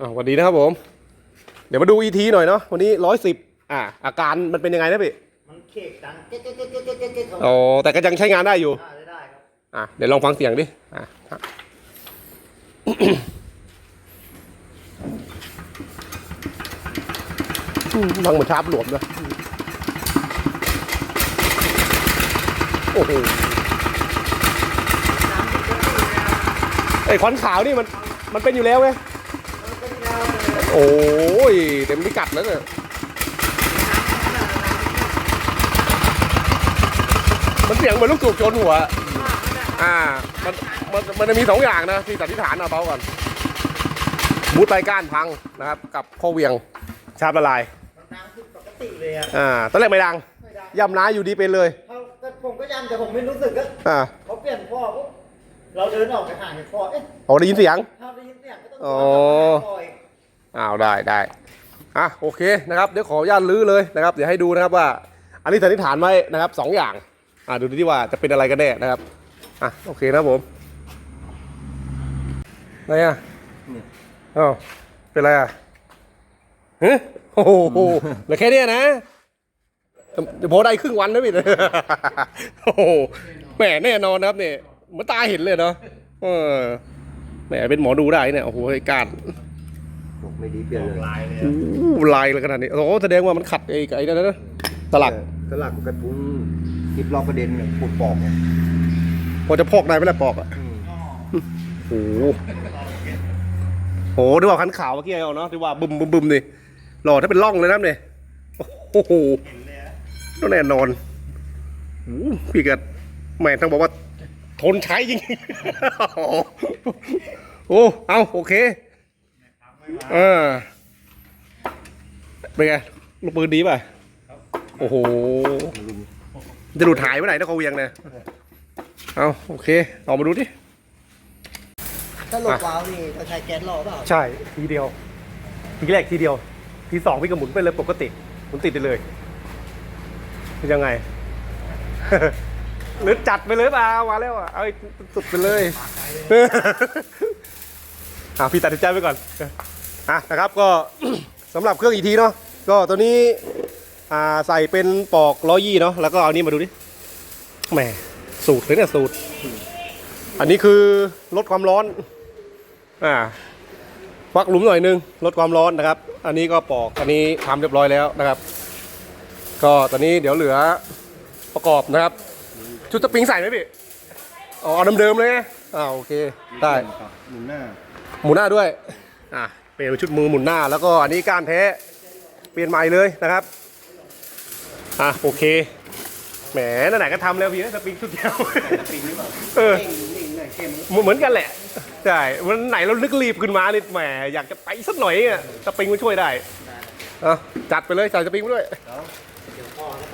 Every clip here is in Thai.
อ่าสวัสดีนะครับผม เดี๋ยวมาดูอีทีหน่อยเนาะวันนี้ร้อยสิบอ่าอาการมันเป็นยังไงนะพี่มันเขกดังเก๊กเก๊กเก๊กเก๊กเก๊กเก๊กอ๋อแต่ก็ยังใช้งานได้อยู่ได้ได้ได้ครับอะเดี๋ยวลองฟังเสียงดิอะอะอืมฟังเหมือนชาร์ปหลวมนะโอ้โหน้ำที่เก๊กเก๊กเลยนะไอ้ควันขาวนี่มันมันเป็นอยู่แล้วไงนเป็นแนวเลย โอ้ยเต็มพิกัดแล้วเนี่ยมันเสียงเหมือนลูกสูบชนหัว อ่า มันมันมันจะมีสองอย่างนะที่สันนิษฐานเอาเบาก่อนบูทไปก้านพังนะครับ กับข้อเหวียงชาร์ปละลายมันดังผิดปกติเลยอะอ่าตอนแรกไม่ดังไม่ดังย่ำน้าอยู่ดีเป็นเลยเขาแต่ผมก็ยันแต่ผมไม่รู้สึกก็อ่าเขาเปลี่ยนพ่อปุ๊บเราเดินออกไปห่างจากพ่อเอ๊ะโอ้ได้ยินเสียงถ้าได้ยินเสียงก็ต้องอ๋อพ่ ออีกอ้าวได้ได้อะโอเคนะครับเดี๋ยวขออนุญาตลื้อเลยนะครับเดี๋ยวให้ดูนะครับว่า อันนี้สันนิษฐานไว้นะครับสองอย่างอ่าดูที่ว่าจะเป็นอะไรกันแน่นะครับอะโอเคนะครับผมอะไรอะอ้าวเป็นอะไรอะเฮ้ยโอ้โหเหลือแค่เนี้ยนะเดี๋ยวพอได้ครึ่งวันนะพี่โอ้โหแหมแน่นอนนะครับเนี่ยเหมันตาเห็นเลยเนาะเออแหมเป็นหมอดูได้เนี่ยโอ้โหไอ้การบอก ไม่ดีเปลี่ยนเลยลายเลยอู้ลายเลยขนาดนี้โอ้โหแสดงว่ามันขัดไอ้ไอ้นั่นนะตลักสลักกระทุ้งคลิปรอบประเด็นเนี่ยปวดปอกเนี่ยพอจะพอกได้ไหมล่ะปอกอะอืมโอ้โหโหดูว่าคันขาวเมื่อกี้เอาเนาะดูว่าบึมบึมบึมนี่หล่อถ้าเป็นร่องเลยนะเนี่ยโอ้โหต้องแน่นอนโอ้โหพี่กัดแหม่ต้องบอกว่าทนใช้จริง โอ้ เอาโอเค เออเป็นไงลูกปืนดีป่ะโอ้โหจะหลุดหายไปไหนนะเขาเวียงเนี่ยเอาโอเคลองมาดูดิถ้าหลบวาล์วนี่เราใช้แก๊สหล่อเปล่าใช่ทีเดียวทีแรกทีเดียว ทีสองพี่ก็หมุนไปเลยปกติหมุนติดไปเลยเป็นยังไงหรือจัดไปเลยเปล่ามาแล้วอะเอาให้สุดไปเลย อะพี่ตัดสินใจไปก่อนอะนะครับก็ สำหรับเครื่องอีทีเนาะก็ตัวนี้อ่าใส่เป็นปอกร้อยี่เนาะแล้วก็เอานี่มาดูดิแหมสูตรเลยเนี่ยสูตร อันนี้คือลดความร้อนอ่าวักหลุมหน่อยนึงลดความร้อนนะครับ อันนี้ก็ปอกอันนี้ทำเรียบร้อยแล้วนะครับ ก็ตอนนี้เดี๋ยวเหลือประกอบนะครับ ชุดสปริงใส่ไหมพี่อ๋อเอาเดิมๆเลยไงอ่าโอเคได้หมุนหน้า หมุนหน้าด้วยอะเปลี่ยนเป็นชุดมือหมุนหน้า แล้วก็อันนี้ก้านแท้เปลี่ยนใหม่เลยนะครับอะโอเคแหมนั่นไหนก็ทำแล้วพี่นะสปริงชุดเดียวปีนี้แบบเออเน่งเน่งเนี่ยเข้มเหมือนกันแหละใช่วันไหนเรานึกรีบขึ้นมานี่แหมอยากจะไปสักหน่อยอะสปริงมันช่วยได้อะจัดไปเลยใส่สปริงมาด้วยเดี๋ยวพ่อก็ต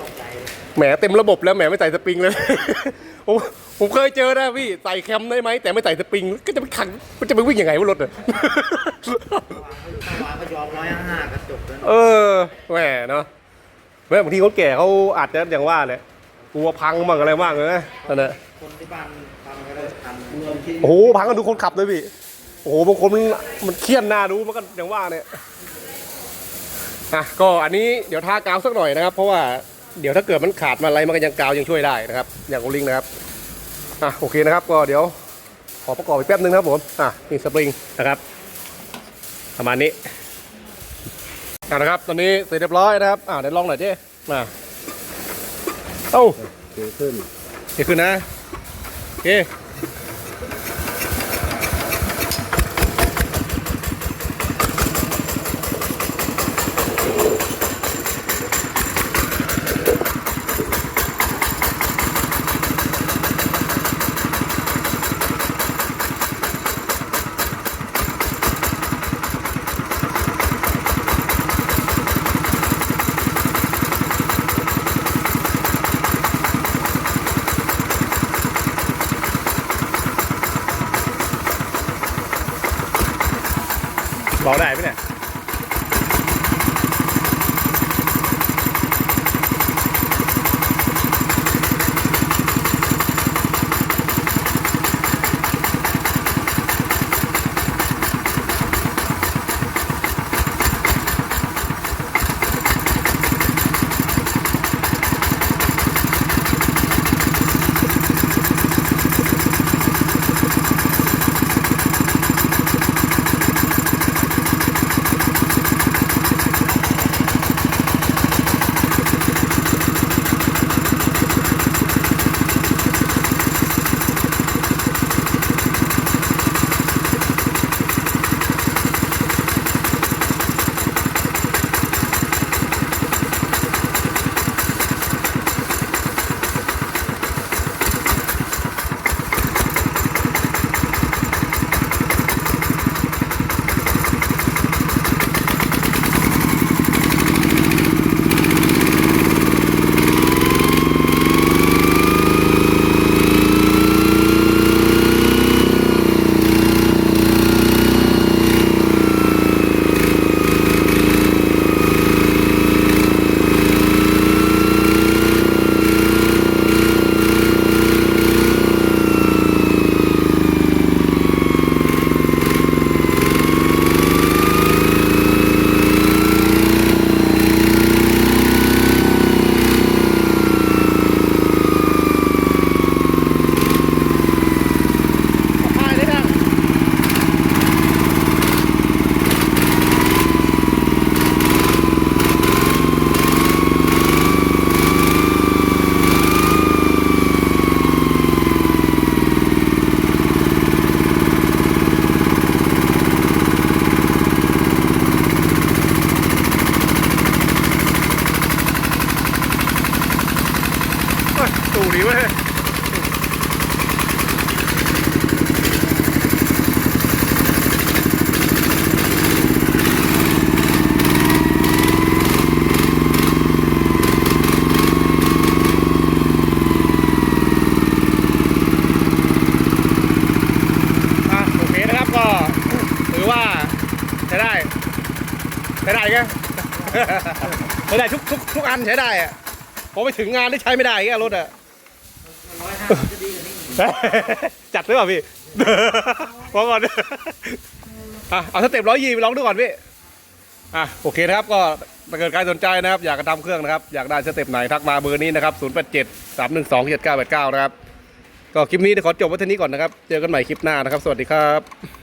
กใจ แหมเต็มระบบแล้วแหมไม่ใส่สปริงเลย ผมผมเคยเจอนะพี่ใส่แคมได้ไหมแต่ไม่ใส่สปริง ก็จะไปขังมันจะไปวิ่งยังไงวะรถอะถ้าวางก็ยอมร้อยห้ากระจกแล้วเออแหมเนาะแม่บางทีคนแก่เขาอาจจะอย่างว่าเลยกลัวพังมั่งอะไรมั่งเลยนะนั่นแหละคนที่บ้านทำก็ได้ทำรวมที่โอ้โหพังกันดูคนขับเลยพี่โอ้โหบางคนมันมันเครียดหน้าดูมันก็อย่างว่าเนี่ยอะก็อันนี้เดี๋ยวทากาวสักหน่อยนะครับ เพราะว่า เดี๋ยวถ้าเกิดมันขาดมาอะไรมันก็ยังกาวยังช่วยได้นะครับ อย่างโอลิงนะครับอะโอเคนะครับ ก็เดี๋ยวขอประกอบอีกแป๊บนึงนะครับผมอะนี่สปริงนะครับ ประมาณนี้อะนะครับ ตอนนี้เสร็จเรียบร้อยนะครับอะเดี๋ยวลองหน่อยเจ้มาเอ้าเกิดขึ้นเดี๋ยวขึ้นนะโอเค บอกได้ไหมเนี่ย ใช้ได้ทุกทุกทุกอันใช้ได้อะพอไปถึงงานได้ใช้ไม่ได้แกรถอะร้อยห้าจะดีกว่านี้จัดหรือเปล่าพี่พอก่อนอะเอาสเต็ปร้อยยี่ไปลองดูก่อนพี่อะโอเคนะครับก็ถ้าเกิดใครสนใจนะครับอยากจะทำเครื่องนะครับอยากได้สเต็ปไหนทักมาเบอร์นี้นะครับ0 8 7 3 1 2 7 9 8 9นะครับก็คลิปนี้เดี๋ยวขอจบไว้เท่านี้ก่อนนะครับ เจอกันใหม่คลิปหน้านะครับ สวัสดีครับ